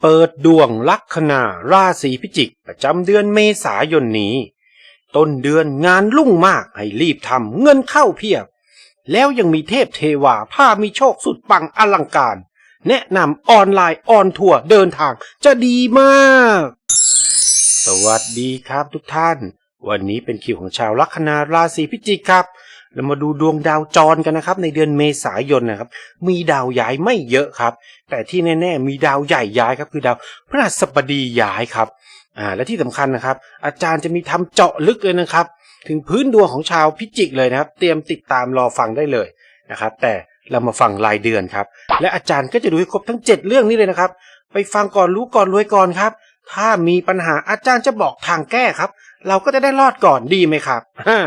เปิดดวงลัคนาราศีพิจิก ประจำเดือนเมษายนนี้ ต้นเดือนงานรุ่งมากให้รีบทำเงินเข้าเพียบ แล้วยังมีเทพเทวาผ้ามีโชคสุดปังอลังการ แนะนำออนไลน์ออนทัวร์เดินทางจะดีมาก สวัสดีครับทุกท่าน วันนี้เป็นคิวของชาวลัคนาราศีพิจิกครับ เรามาดูดวงดาวจรกันนะครับ ในเดือนเมษายนนะครับ มีดาวย้ายไม่เยอะครับ แต่ที่แน่ๆมีดาวใหญ่ย้ายครับ คือดาวพฤหัสบดีย้ายครับอ่าและที่สำคัญนะครับ อาจารย์จะมีทำเจาะลึกเลยนะครับ ถึงพื้นดวงของชาวพิจิกเลยนะครับ เตรียมติดตามรอฟังได้เลยนะครับ แต่เรามาฟังรายเดือนครับ และอาจารย์ก็จะดูให้ครบทั้ง 7 เรื่องนี้เลยนะครับ ไปฟังก่อนรู้ก่อนรวยก่อนครับ ถ้ามีปัญหาอาจารย์จะบอกทางแก้ครับ เราก็จะได้รอดก่อนดีไหมครับฮ่า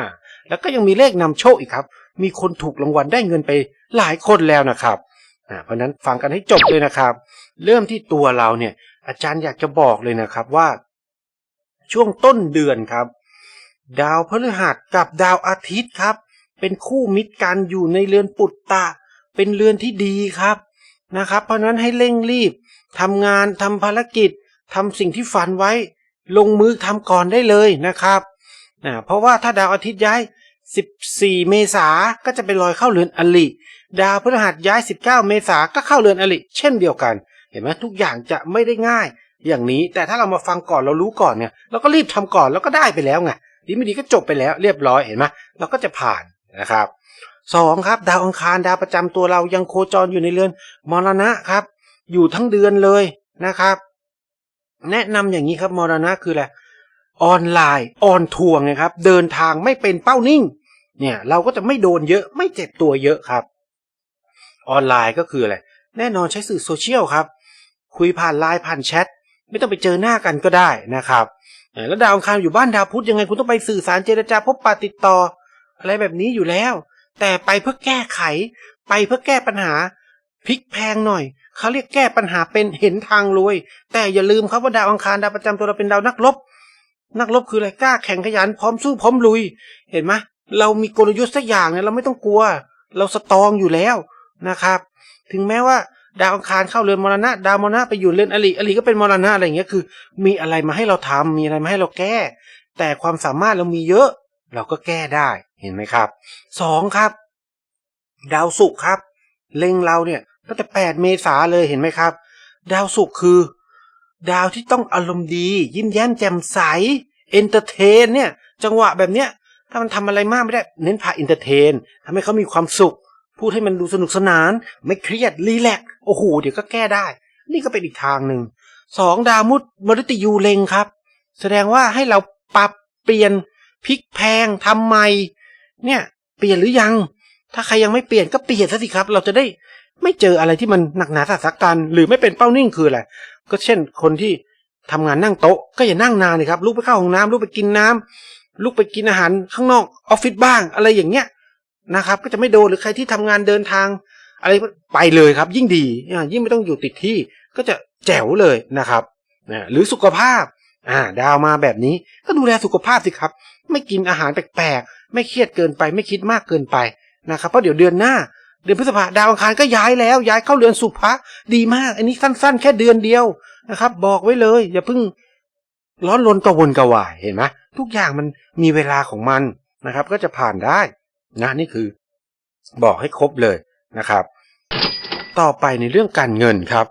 แล้วก็ยังมีเลขนำโชคอีกครับ มีคนถูกรางวัลได้เงินไปหลายคนแล้วนะครับเพราะฉะนั้นฟังกันให้จบเลยนะครับ เริ่มที่ตัวเราเนี่ยอาจารย์อยากจะบอกเลยนะครับว่า ช่วงต้นเดือนครับ ดาวพฤหัสกับดาวอาทิตย์ครับ เป็นคู่มิตรกันอยู่ในเรือนปุตตะ เป็นเรือนที่ดีครับนะครับ เพราะฉะนั้นให้เร่งรีบทำงานทำภารกิจทำสิ่งที่ฝันไว้ ลงมือทำก่อนได้เลยนะครับนะเพราะว่าถ้าดาวอาทิตย์ย้าย 14 เมษาก็จะไปลอยเข้าเรือนอลิ ดาวพฤหัสย้าย 19 เมษาก็เข้าเรือนอลิ เช่นเดียวกัน เห็นไหมทุกอย่างจะไม่ได้ง่าย อย่างนี้แต่ถ้าเรามาฟังก่อนเรารู้ก่อนเนี่ยเราก็รีบทำก่อนแล้วก็ได้ไปแล้วไงดีไม่ดีก็จบไปแล้วเรียบร้อยเห็นไหมเราก็จะผ่านนะครับสองครับ ดาวอังคารดาวประจำตัวเรายังโคจรอยู่ในเรือนมรณะครับ อยู่ทั้งเดือนเลยนะครับ แนะนำอย่างนี้ครับมรณะคืออะไรออนไลน์ออนทัวร์ไงครับ เดินทางไม่เป็นเป้านิ่ง เนี่ยเราก็จะไม่โดนเยอะไม่เจ็บตัวเยอะครับ ออนไลน์ก็คืออะไรแน่นอนใช้สื่อโซเชียลครับ คุยผ่านไลน์ผ่านแชทไม่ต้องไปเจอหน้ากันก็ได้นะครับแล้วดาวอังคารอยู่บ้านดาวพุธยังไงคุณต้องไปสื่อสารเจรจาพบปะติดต่อ อะไรแบบนี้อยู่แล้ว แต่ไปเพื่อแก้ไข ไปเพื่อแก้ปัญหาพลิกแพงหน่อยเขาเรียกแก้ปัญหาเป็นเห็นทางรวย แต่อย่าลืมครับว่าดาวอังคารดาวประจำตัวเราเป็นดาวนักรบ นักรบคืออะไรกล้าแข่งขยันพร้อมสู้พร้อมลุย เห็นไหม เรามีกลยุทธ์สักอย่างเนี่ยเราไม่ต้องกลัว เราสตองอยู่แล้วนะครับ ถึงแม้ว่าดาวอังคารเข้าเรือนมรณะ ดาวมรณะไปอยู่เรือนอลิอลิก็เป็นมรณะอะไรอย่างเงี้ยคือ มีอะไรมาให้เราทำมีอะไรมาให้เราแก้ แต่ความสามารถเรามีเยอะ เราก็แก้ได้เห็นไหมครับสองครับ ดาวศุกร์ครับ เล็งเราเนี่ยตั้งแต่แปดเมษาเลยเห็นไหมครับ ดาวศุกร์คือ ดาวที่ต้องอารมณ์ดี ยิ้มแย้มแจ่มใสเอนเตอร์เทนเนี่ย จังหวะแบบเนี้ย ถ้ามันทำอะไรมากไม่ได้ เน้นพาเอนเตอร์เทนทำให้เขามีความสุข พูดให้มันดูสนุกสนาน ไม่เครียดรีแลกซ์โอ้โหเดี๋ยวก็แก้ได้ นี่ก็เป็นอีกทางหนึ่งสองดาวมุดมฤตยูเลงครับ แสดงว่าให้เราปรับเปลี่ยนพลิกแพงทำใหม่เนี่ย เปลี่ยนหรือยัง ถ้าใครยังไม่เปลี่ยนก็เปลี่ยนซะสิครับ เราจะได้ไม่เจออะไรที่มันหนักหนาสาหัสกันหรือไม่เป็นเป้านิ่งคืออะไรก็เช่นคนที่ทำงานนั่งโต๊ะก็อย่านั่งนานเลยครับลุกไปเข้าห้องน้ำลุกไปกินน้ำ ลุกไปกินอาหารข้างนอกออฟฟิศบ้างอะไรอย่างเงี้ยนะครับ ก็จะไม่โดนหรือใครที่ทำงานเดินทาง อะไรไปเลยครับ ยิ่งดียิ่งไม่ต้องอยู่ติดที่ก็จะแจ๋วเลยนะครับนะหรือสุขภาพอ่าดาวมาแบบนี้ก็ดูแลสุขภาพสิครับ ไม่กินอาหารแปลกๆ ไม่เครียดเกินไป ไม่คิดมากเกินไปนะครับเพราะเดี๋ยวเดือนหน้า เดือนพฤษภาดาวอังคารก็ย้ายแล้วย้ายเข้าเดือนสุภะดีมาก อันนี้สั้น ๆ แค่เดือนเดียวนะครับ บอกไว้เลย อย่าเพิ่ง ร้อนรนกระวนกระวายเห็นไหมทุกอย่างมันมีเวลาของมันนะครับ ก็จะผ่านได้นะนี่คือบอกให้ครบเลยนะครับ ต่อไปในเรื่องการเงินครับ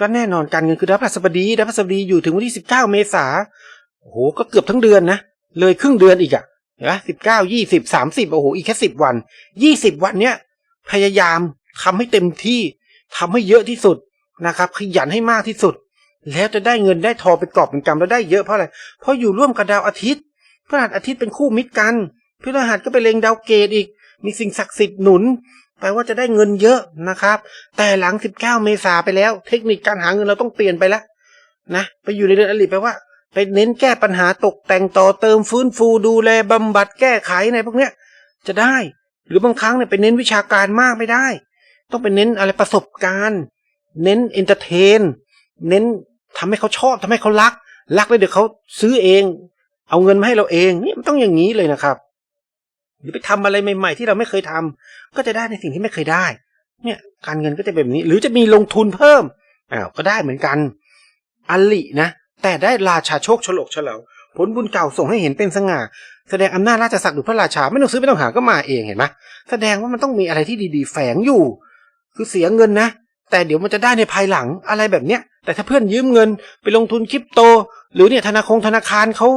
ก็แน่นอนการเงินคือดาวพฤหัสบดีดาวพฤหัสบดีอยู่ถึงวันที่19เมษาโอ้โหก็เกือบทั้งเดือนนะเลยครึ่งเดือนอีกอะเห็นไหมสิบเก้ายี่สิบสามสิบโอ้โหอีกแค่สิบวันยี่สิบวันเนี้ยพยายามทำให้เต็มที่ทำให้เยอะที่สุดนะครับ ขยันให้มากที่สุด แล้วจะได้เงินได้ทอเป็นกอบเป็นกำแล้วได้เยอะเพราะอะไร เพราะอยู่ร่วมกับดาวอาทิตย์พฤหัสอาทิตย์เป็นคู่มิตรกันพฤหัสก็ไปเลงดาวเกตอีก มีสิ่งศักดิ์สิทธิ์หนุนแปลว่าจะได้เงินเยอะนะครับ แต่หลัง 19 เมษาไปแล้ว เทคนิคการหาเงินเราต้องเปลี่ยนไปแล้วนะไปอยู่ในเดือนอลิแปลว่าไปเน้นแก้ปัญหาตกแต่งต่อเติมฟื้นฟูดูแลบำบัดแก้ไขในพวกเนี้ยจะได้ หรือบางครั้งเนี่ยไปเน้นวิชาการมากไม่ได้ ต้องไปเน้นอะไรประสบการณ์ เน้นเอนเตอร์เทน เน้น ทำให้เขาชอบทำให้เขารัก รักแล้วเดี๋ยวเขาซื้อเอง เอาเงินมาให้เราเองนี่มันต้องอย่างนี้เลยนะครับ หรือไปทำอะไรใหม่ ๆ ที่เราไม่เคยทำก็จะได้ในสิ่งที่ไม่เคยได้ เนี่ยการเงินก็จะเป็นแบบนี้ หรือจะมีลงทุนเพิ่มอ้าวก็ได้เหมือนกันอลินะ แต่ได้ราชาโชคฉลกเฉลาผลบุญเก่าส่งให้เห็นเป็นสง่า แสดงอำนาจราชศักดิ์หรือพระราชาไม่ต้องซื้อไม่ต้องหาก็มาเองเห็นไหมแสดงว่ามันต้องมีอะไรที่ดีๆ แฝงอยู่ คือเสียเงินนะ แต่เดี๋ยวมันจะได้ในภายหลังอะไรแบบเนี้ย แต่ถ้าเพื่อนยืมเงินไปลงทุนคริปโต หรือเนี่ยธนาคารธนาคารเขา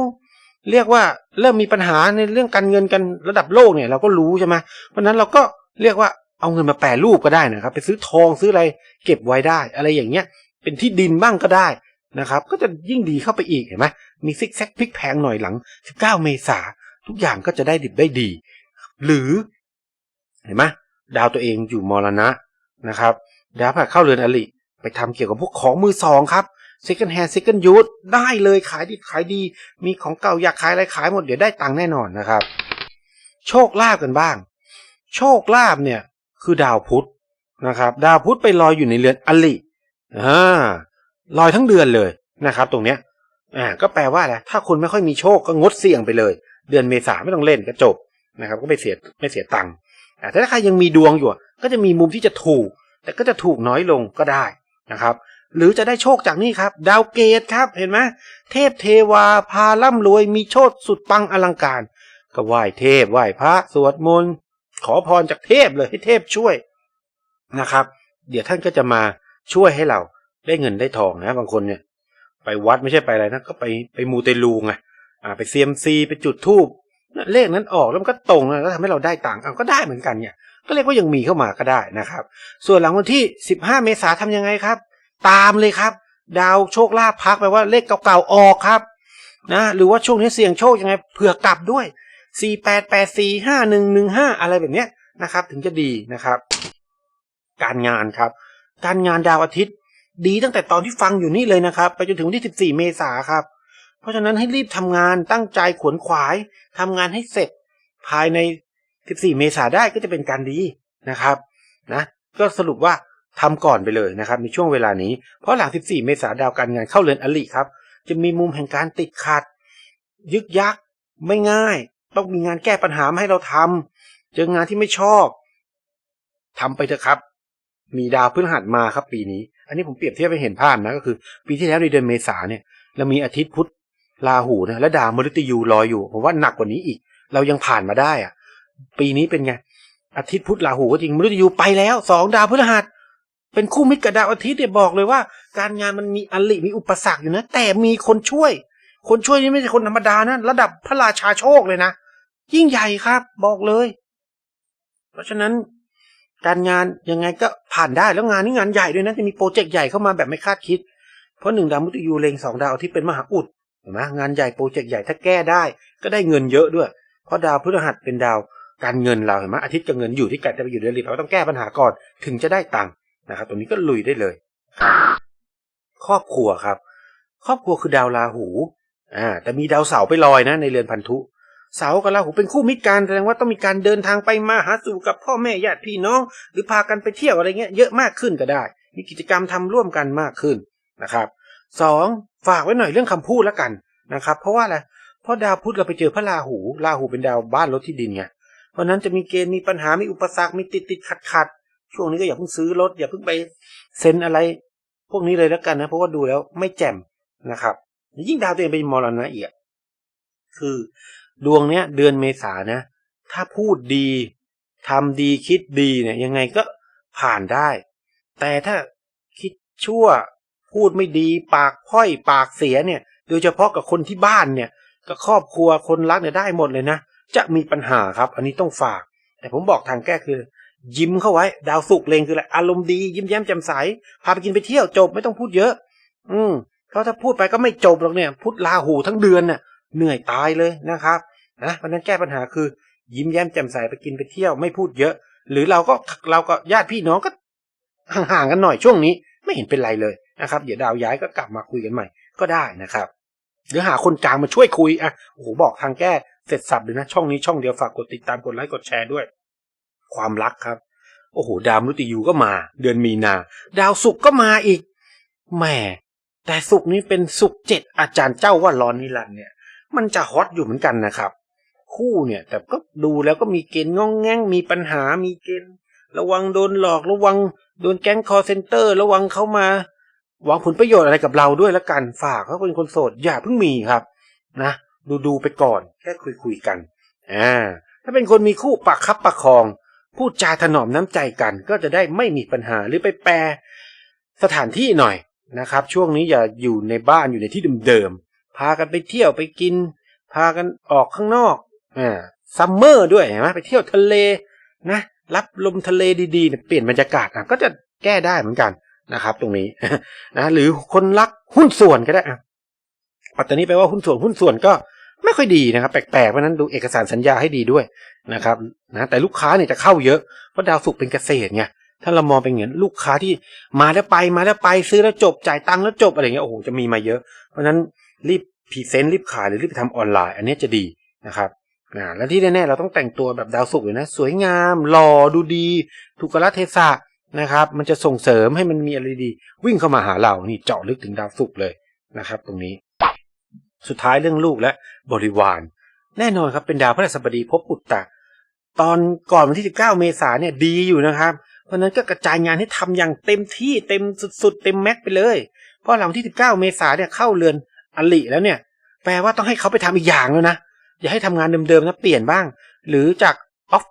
เรียกว่าเริ่มมีปัญหาในเรื่องการเงินกันระดับโลกเนี่ยเราก็รู้ใช่ไหมเพราะฉะนั้นเราก็เรียกว่าเอาเงินมาแปรรูปก็ได้นะครับ ไปซื้อทองซื้ออะไรเก็บไว้ได้ อะไรอย่างเงี้ย เป็นที่ดินบ้างก็ได้นะครับ ก็จะยิ่งดีเข้าไปอีกเห็นไหมมีซิกแซกพลิกแพงหน่อยหลัง 19 เมษาทุกอย่างก็จะได้ดิบได้ดี หรือเห็นไหมดาวตัวเองอยู่มรณะนะครับดาวพฤหัสเข้าเรือนอลิ ไปทำเกี่ยวกับพวกของมือสองครับ second hand second use ได้เลยขายดีขายดี มีของเก่าอยากขายอะไรขายหมดเดี๋ยวได้ตังค์แน่นอนนะครับ โชคลาภกันบ้าง โชคลาภเนี่ยคือดาวพุธนะครับ ดาวพุธไปลอยอยู่ในเรือนอลิอ่าลอยทั้งเดือนเลยนะครับ ตรงเนี้ยอ่าก็แปลว่าอะไรถ้าคุณไม่ค่อยมีโชคก็งดเสี่ยงไปเลย เดือนเมษาไม่ต้องเล่นก็จบนะครับ ก็ไม่เสียไม่เสียตังค์แต่ถ้าใครยังมีดวงอยู่ก็จะมีมุมที่จะถูก แต่ก็จะถูกน้อยลงก็ได้ นะครับ หรือจะได้โชคจากนี่ครับ ดาวเกตครับเห็นไหมเทพเทวาพาร่ำรวยมีโชคสุดปังอลังการ ก็ไหว้เทพไหว้พระสวดมนต์ขอพรจากเทพเลยให้เทพช่วยนะครับ เดี๋ยวท่านก็จะมาช่วยให้เราได้เงินได้ทองนะ บางคนเนี่ย ไปวัดไม่ใช่ไปอะไรนะก็ไปไปมูเตลูไงอ่าไปเซียมซีไปจุดทูบเลขนั้นออกแล้วมันก็ตรงนะแล้วทำให้เราได้ตังค์เอาก็ได้เหมือนกันเนี่ย ก็เรียกว่ายังมีเข้ามาก็ได้นะครับ ส่วนหลังวันที่ 15 เมษาทำยังไงครับ ตามเลยครับ ดาวโชคลาภพักไปว่าเลขเก่าๆออกครับนะหรือว่าช่วงนี้เสี่ยงโชคยังไงเผื่อกลับด้วย 48845115 อะไรแบบเนี้ยนะครับ ถึงจะดีนะครับ การงานครับ การงานดาวอาทิตย์ ดีตั้งแต่ตอนที่ฟังอยู่นี่เลยนะครับ ไปจนถึงวันที่ 14 เมษาครับ เพราะฉะนั้นให้รีบทำงานตั้งใจขวนขวายทำงานให้เสร็จ ภายใน 14 เมษาได้ก็จะเป็นการดีนะครับนะก็สรุปว่าทำก่อนไปเลยนะครับในช่วงเวลานี้ เพราะหลัง 14 เมษาดาวการงานเข้าเรือนอลิครับ จะมีมุมแห่งการติดขัด ยึกยักไม่ง่าย ต้องมีงานแก้ปัญหามาให้เราทำเจองานที่ไม่ชอบทำไปเถอะครับ มีดาวพฤหัสมาครับปีนี้ อันนี้ผมเปรียบเทียบให้เห็นภาพนะก็คือ ปีที่แล้วในเดือนเมษาเนี่ยเรามีอาทิตย์พุธราหูนะและดาวมฤตยูลอยอยู่ผมว่าหนักกว่านี้อีก เรายังผ่านมาได้อะ ปีนี้เป็นไง อาทิตย์พุธราหูก็จริงมฤตยูไปแล้วสองดาวพฤหัส เป็นคู่มิตรกับดาวอาทิตย์เนี่ยบอกเลยว่า การงานมันมีอลิมีอุปสรรคอยู่นะ แต่มีคนช่วย คนช่วยนี่ไม่ใช่คนธรรมดานะระดับพระราชาโชคเลยนะยิ่งใหญ่ครับ บอกเลย เพราะฉะนั้นการงานยังไงก็ผ่านได้แล้วงานนี้งานใหญ่ด้วยนะจะมีโปรเจกต์ใหญ่เข้ามาแบบไม่คาดคิด เพราะหนึ่งดาวมุตยูเลงสองดาวที่เป็นมหาอุดเห็นไหมงานใหญ่โปรเจกต์ใหญ่ถ้าแก้ได้ ก็ได้เงินเยอะด้วย เพราะดาวพฤหัสเป็นดาว การเงินเราเห็นไหมอาทิตย์กับเงินอยู่ที่กันจะไปอยู่เดือนรีบเราต้องแก้ปัญหาก่อนถึงจะได้ตังค์นะครับตรงนี้ก็ลุยได้เลยครอบครัวครับ ครอบครัวคือดาวราหูอ่าแต่มีดาวเสาไปลอยนะ ในเรือนพันธุเสากับราหูเป็นคู่มิตรกันแสดงว่าต้องมีการเดินทางไปมาหาสู่กับพ่อแม่ญาติพี่น้อง หรือพากันไปเที่ยวอะไรเงี้ยเยอะมากขึ้นก็ได้ มีกิจกรรมทำร่วมกันมากขึ้นนะครับสองฝากไว้หน่อยเรื่องคำพูดแล้วกันนะครับ เพราะว่าอะไรเพราะดาวพุธเราไปเจอพระราหูราหูเป็นดาวบ้านรถที่ดินไง เพราะนั้นจะมีเกณฑ์มีปัญหา มีอุปสรรค มีติดติดขัดขัดช่วงนี้ก็อย่าเพิ่งซื้อรถ อย่าเพิ่งไปเซ็นอะไร พวกนี้เลยแล้วกันนะ เพราะว่าดูแล้วไม่แจ่มนะครับ ยิ่งดาวตัวเองเป็นมรณะอีกคือดวงเนี้ยเดือนเมษานะ ถ้าพูดดีทำดีคิดดีเนี่ยยังไงก็ผ่านได้ แต่ถ้าคิดชั่วพูดไม่ดี ปากพ้อยปากเสียเนี่ย โดยเฉพาะกับคนที่บ้านเนี่ยกับครอบครัวคนรักเนี่ยได้หมดเลยนะ จะมีปัญหาครับ อันนี้ต้องฝาก แต่ผมบอกทางแก้คือ ยิ้มเข้าไว้ ดาวสุกเลงคืออะไรอารมณ์ดี ยิ้มแย้มแจ่มใสพาไปกินไปเที่ยวจบไม่ต้องพูดเยอะ อืมเพราะถ้าพูดไปก็ไม่จบหรอกเนี่ยพุทธลาหูทั้งเดือนน่ะเหนื่อยตายเลยนะครับนะเพราะนั้นแก้ปัญหาคือ ยิ้มแย้มแจ่มใสไปกินไปเที่ยวไม่พูดเยอะ หรือเราก็เราก็ญาติพี่น้องก็ห่างๆกันหน่อยช่วงนี้ ไม่เห็นเป็นไรเลยนะครับเดี๋ยวดาวย้ายก็กลับมาคุยกันใหม่ก็ได้นะครับหรือหาคนกลางมาช่วยคุยอะโอ้โหบอกทางแก้ เสร็จสับเลยนะ ช่องนี้ช่องเดียวฝากกดติดตามกดไลค์กดแชร์ด้วย ความรักครับ โอ้โห ดาวมฤตยูก็มา เดือนมีนา ดาวศุกร์ก็มาอีกแหมแต่ศุกร์นี้เป็นศุกร์เจ็ดอาจารย์เจ้าว่าร้อนนิรันเนี่ย มันจะฮอตอยู่เหมือนกันนะครับ คู่เนี่ยแต่ก็ดูแล้วก็มีเกณฑ์งองแงงมีปัญหามีเกณฑ์ ระวังโดนหลอกระวังโดนแก๊งคอร์เซนเตอร์ ระวังเขามาหวังผลประโยชน์อะไรกับเราด้วยล้วกันฝากเขาเป็นคนโสดอย่าเพิ่งมีครับ นะ ดูดูไปก่อน แค่คุยคุยกันอ่าถ้าเป็นคนมีคู่ปักคับประคอง พูดจาถนอมน้ำใจกันก็จะได้ไม่มีปัญหาหรือไปแปรสถานที่หน่อยนะครับ ช่วงนี้อย่าอยู่ในบ้านอยู่ในที่เดิมๆพากันไปเที่ยวไปกิน พากันออกข้างนอกอ่าซัมเมอร์ด้วยเห็นไหมไปเที่ยวทะเลนะ รับลมทะเลดีๆเนี่ยเปลี่ยนบรรยากาศอะก็จะแก้ได้เหมือนกันนะครับ ตรงนี้นะหรือคนรักหุ้นส่วนก็ได้อะ ปัตตานีแปลว่าหุ้นส่วนหุ้นส่วนก็ไม่ค่อยดีนะครับ แปลกๆเพราะนั้นดูเอกสารสัญญาให้ดีด้วยนะครับนะแต่ลูกค้าเนี่ยจะเข้าเยอะเพราะดาวศุกเป็นเกษตรไงถ้าเรามองเป็นอย่างนั้นลูกค้าที่มาแล้วไปมาแล้วไปซื้อแล้วจบจ่ายตังค์แล้วจบอะไรเงี้ยโอ้โหจะมีมาเยอะ เพราะนั้นรีบพรีเซนต์รีบขายหรือรีบไปทำออนไลน์ อันนี้จะดีนะครับอ่าและที่แน่ๆเราต้องแต่งตัวแบบดาวศุกร์เลยนะ สวยงามหล่อดูดี ถูกกาลเทศะนะครับ มันจะส่งเสริมให้มันมีอะไรดี วิ่งเข้ามาหาเรานี่เจาะลึกถึงดาวศุกเลยนะครับ ตรงนี้ สุดท้ายเรื่องลูกและบริวาร แน่นอนครับเป็นดาวพฤหัสบดีภพอุตตะ ตอนก่อนวันที่ 19 เมษาเนี่ยดีอยู่นะครับ เพราะนั้นก็กระจายงานให้ทำอย่างเต็มที่เต็มสุดๆ เต็มแม็กไปเลย เพราะหลังวันที่ 19 เมษาเนี่ยเข้าเรือนอลิแล้วเนี่ย แปลว่าต้องให้เขาไปทำอีกอย่างแล้วนะ อย่าให้ทำงานเดิมๆนะเปลี่ยนบ้าง หรือจากออฟ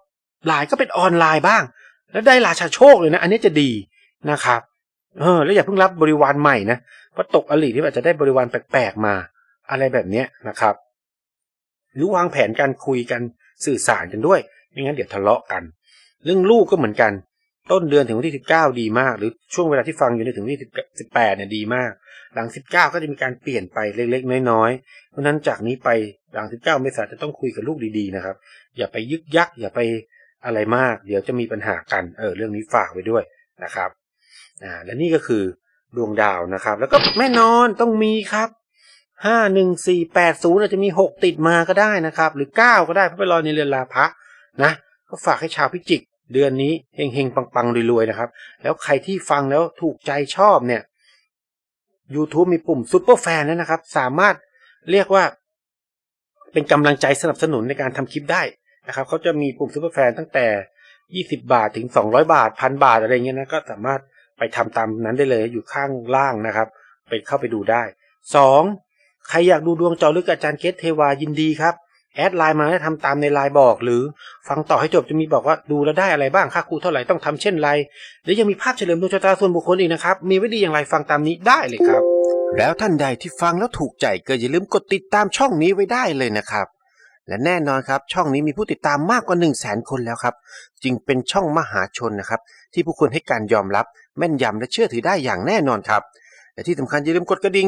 ไลน์ก็เป็นออนไลน์บ้าง แล้วได้ราชาโชคเลยนะ อันนี้จะดีนะครับเออแล้วอย่าเพิ่งรับบริวารใหม่นะเพราะตกอลิที่อาจจะได้บริวารแปลกๆมา อะไรแบบนี้นะครับ หรือวางแผนการคุยกันสื่อสารกันด้วยไม่งั้นเดี๋ยวทะเลาะกัน เรื่องลูกก็เหมือนกัน ต้นเดือนถึงวันที่ 19 ดีมาก หรือช่วงเวลาที่ฟังอยู่ในถึงวันที่18เนี่ยดีมาก หลัง 19 ก็จะมีการเปลี่ยนไปเล็กๆ น้อยๆเพราะฉะนั้นจากนี้ไปหลัง 19 เมษายนจะต้องคุยกับลูกดีๆนะครับ อย่าไปยึกยักอย่าไปอะไรมาก เดี๋ยวจะมีปัญหากันเออเรื่องนี้ฝากไว้ด้วยนะครับอ่าและนี่ก็คือดวงดาวนะครับ แล้วก็แม่นอนต้องมีครับ ห้าหนึ่งสี่แปดศูนย์อาจจะมีหกติดมาก็ได้นะครับ หรือเก้าก็ได้เพราะไปรอในเรือนลาภะนะ ก็ฝากให้ชาวพิจิก เดือนนี้เฮงเฮงปังปังๆรวยๆนะครับ แล้วใครที่ฟังแล้วถูกใจชอบเนี่ย YouTube มีปุ่มซุปเปอร์แฟนแล้วนะครับ สามารถเรียกว่า เป็นกำลังใจสนับสนุนในการทำคลิปได้นะครับเขาจะมีปุ่มซุปเปอร์แฟนตั้งแต่ 20 บาทถึง 200 บาทพันบาทอะไรเงี้ยนะก็สามารถไปทำตามนั้นได้เลยอยู่ข้างล่างนะครับ ไปเข้าไปดูได้ 2. ใครอยากดูดวงเจอลึกอาจารย์เกตเทวายินดีครับ แอดไลน์มาให้ทำตามในไลน์บอก หรือฟังต่อให้จบจะมีบอกว่าดูแล้วได้อะไรบ้างค่าครูเท่าไหร่ต้องทำเช่นไรหรือยังมีภาพเฉลิมดวงชะตาส่วนบุคคลอีกนะครับ มีไว้ดีอย่างไรฟังตามนี้ได้เลยครับ แล้วท่านใดที่ฟังแล้วถูกใจก็อย่าลืมกดติดตามช่องนี้ไว้ได้เลยนะครับและแน่นอนครับช่องนี้มีผู้ติดตามมากกว่า 1 0 0 0 0แสนคนแล้วครับ จึงเป็นช่องมหาชนนะครับ ที่ผู้คนให้การยอมรับ แม่นยำและเชื่อถือได้อย่างแน่นอนครับ และที่สำคัญอย่าลืมกดกระดิ่ง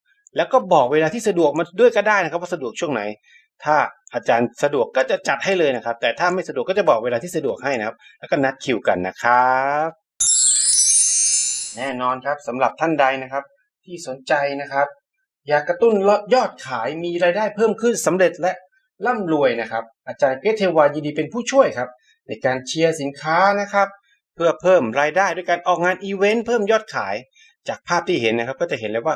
แล้วก็บอกเวลาที่สะดวกมาด้วยก็ได้นะครับว่าสะดวกช่วงไหน ถ้าอาจารย์สะดวกก็จะจัดให้เลยนะครับ แต่ถ้าไม่สะดวกก็จะบอกเวลาที่สะดวกให้นะครับ แล้วก็นัดคิวกันนะครับ แน่นอนครับสำหรับท่านใดนะครับ ที่สนใจนะครับ อยากกระตุ้นยอดขายมีรายได้เพิ่มขึ้นสำเร็จและร่ำรวยนะครับ อาจารย์เกรทเทวายินดีเป็นผู้ช่วยครับ ในการเชียร์สินค้านะครับ เพื่อเพิ่มรายได้ด้วยการออกงานอีเวนต์เพิ่มยอดขาย จากภาพที่เห็นนะครับ ก็จะเห็นเลยว่า